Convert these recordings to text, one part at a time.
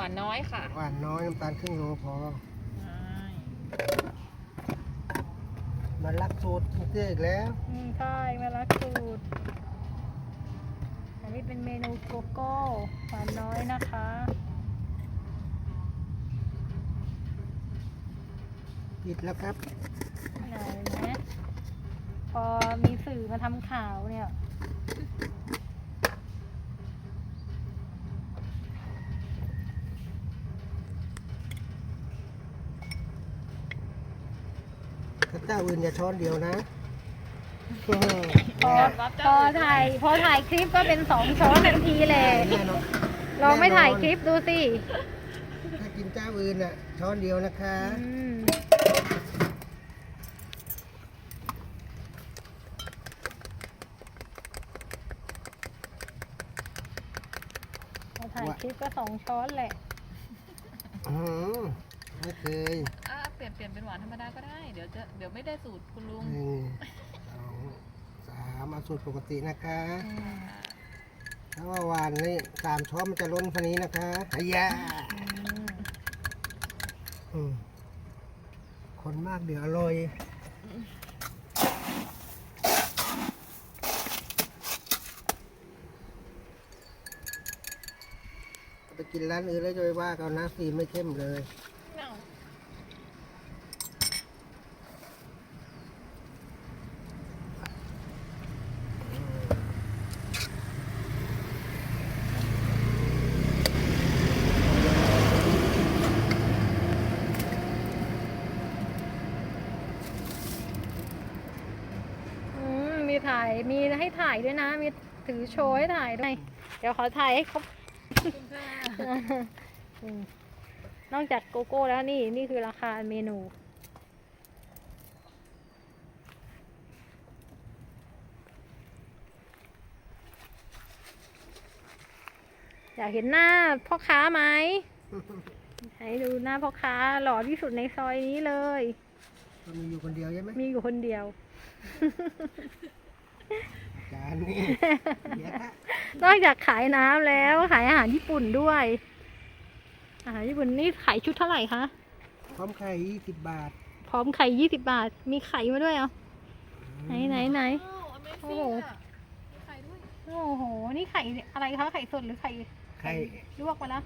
หวานน้อยค่ะหวานน้อยน้ำตาลครึ่งโลพอ ใช่มันรักสูตรเตี้ยอีกแล้ว อืมใช่มาลักสูตรอันนี้เป็นเมนูโกโก้หวานน้อยนะคะ ปิดแล้วครับ ไหนนะพอมีสื่อมาทำข่าวเนี่ย เจ้าอื่นอย่าช้อนเดียวนะพอพอถ่ายพอถ่ายคลิปก็เป็นสองช้อนทันทีเลยแน่นอนลองไม่ถ่ายคลิปดูสิถ้ากินเจ้าอื่นอะ ช้อนเดียวนะคะอืมพอถ่ายคลิปก็สองช้อนแหละ อือหือไม่เคยอะ เปลี่ยนเปลี่ยนเป็นหวานธรรมดาก็ได้ เดี๋ยวจะเดี๋ยวไม่ได้สูตรคุณลุงหนึ่งสองสามเอาสูตรปกตินะคะถ้าว่าหวานนี่สามช้อนมันจะล้นฟันนี้นะคะอายาอืมคนมากเดี๋ยวอร่อยไปกินร้านอื่นแล้วจะไปว่าเขานะสีไม่เข้มเลย ถ่ายมีให้ถ่ายด้วยนะ มีถือโชว์ให้ถ่ายด้วย เดี๋ยวขอถ่ายให้ครบอืมนอกจากโกโก้แล้วนี่นี่คือราคาเมนู อยากเห็นหน้าพ่อค้าไหมให้ดูหน้าพ่อค้าหล่อที่สุดในซอยนี้เลยก็มีอยู่คนเดียวใช่ไหมมีอยู่คนเดียว จานนี่เดี๋ยวค่ะนอกจากขายน้ำแล้วขายอาหารญี่ปุ่นด้วยอาหารญี่ปุ่นนี่ขายชุดเท่าไหร่คะพร้อมไข่ยี่สิบบาท พร้อมไข่ยี่สิบบาท มีไข่มาด้วยเหรอไหนไหนไหน โอ้ Amazing อะมีไข่ด้วยโอ้โห นี่ไข่อะไรคะไข่สดหรือไข่ไข่ลวกมาแล้ว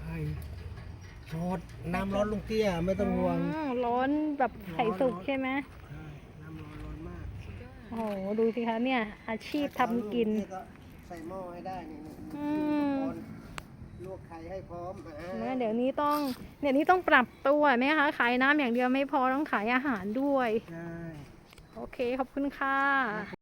ไข่สดน้ำร้อนลุงเตี้ยไม่ต้องห่วงอืมร้อนแบบไข่สุกร้อนใช่ไหม ใช่น้ำร้อนร้อนมาก โอ้โหดูสิคะเนี่ย อาชีพทำกินลุงเตี้ยก็ใส่หม้อให้ได้นี่นี่อืม ลวกไข่ให้พร้อมอ่านะเดี๋ยวนี้ต้องเดี๋ยวนี้ต้องปรับตัวไหมคะขายน้ำอย่างเดียวไม่พอต้องขายอาหารด้วย ใช่ โอเค ขอบคุณค่ะ